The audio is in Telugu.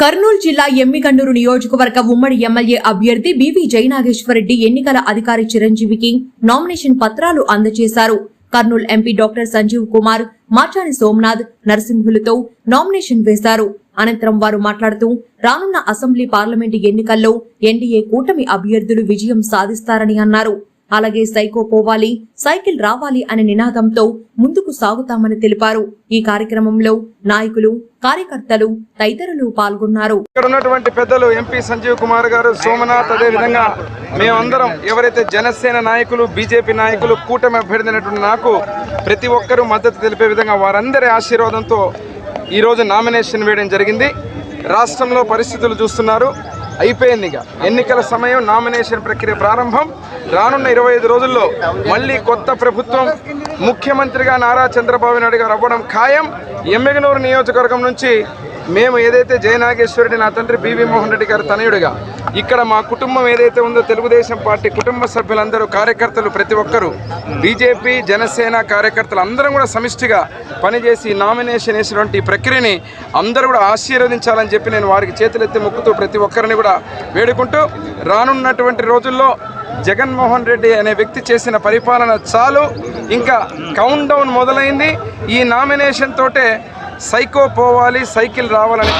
కర్నూలు జిల్లా ఎమ్మిగండూరు నియోజకవర్గ ఉమ్మడి ఎమ్మెల్యే అభ్యర్థి బివి జయనాగేశ్వరరెడ్డి ఎన్నికల అధికారి చిరంజీవికి నామినేషన్ పత్రాలు అందజేశారు. కర్నూలు ఎంపీ డాక్టర్ సంజీవ్ కుమార్ మాచాని సోమనాథ్ నరసింహులతో నామినేషన్ వేశారు. అనంతరం వారు మాట్లాడుతూ రానున్న అసెంబ్లీ పార్లమెంటు ఎన్నికల్లో ఎన్డీఏ కూటమి అభ్యర్థులు విజయం సాధిస్తారని అన్నారు. అలాగే సైకో పోవాలి సైకిల్ రావాలి అనే నినాదంతో ముందుకు సాగుతామని తెలిపారు. ఈ కార్యక్రమంలో నాయకులు కార్యకర్తలు తదితరులు పాల్గొన్నారు. ఇక్కడ ఉన్నటువంటి పెద్దలు ఎంపీ సంజీవ్ కుమార్ గారు సోమనాథ్ అదే విధంగా మేమందరం ఎవరైతే జనసేన నాయకులు బీజేపీ నాయకులు కూటమి అభ్యర్థినటువంటి నాకు ప్రతి ఒక్కరూ మద్దతు తెలిపే విధంగా వారందరి ఆశీర్వాదంతో ఈరోజు నామినేషన్ వేయడం జరిగింది. రాష్ట్రంలో పరిస్థితులు చూస్తున్నారు. అయిపోయింది ఇక. ఎన్నికల సమయం నామినేషన్ ప్రక్రియ ప్రారంభం. రానున్న ఇరవై ఐదు రోజుల్లో మళ్ళీ కొత్త ప్రభుత్వం ముఖ్యమంత్రిగా నారా చంద్రబాబు నాయుడు గారు అవ్వడం ఖాయం. ఎమ్మెగనూరు నియోజకవర్గం నుంచి మేము ఏదైతే జయనాగేశ్వరుడి నా తండ్రి బీవీ మోహన్ రెడ్డి గారు తనయుడిగా ఇక్కడ మా కుటుంబం ఏదైతే ఉందో తెలుగుదేశం పార్టీ కుటుంబ సభ్యులందరూ కార్యకర్తలు ప్రతి ఒక్కరూ బీజేపీ జనసేన కార్యకర్తలు అందరం కూడా సమిష్టిగా పనిచేసి నామినేషన్ వేసినటువంటి ఈ ప్రక్రియని అందరూ కూడా ఆశీర్వదించాలని చెప్పి నేను వారికి చేతులెత్తి మొక్కుతూ ప్రతి ఒక్కరిని కూడా వేడుకుంటూ రానున్నటువంటి రోజుల్లో జగన్మోహన్ రెడ్డి అనే వ్యక్తి చేసిన పరిపాలన చాలు. ఇంకా కౌంట్ డౌన్ మొదలైంది. ఈ నామినేషన్ తోటే సైకో పోవాలి సైకిల్ రావాలని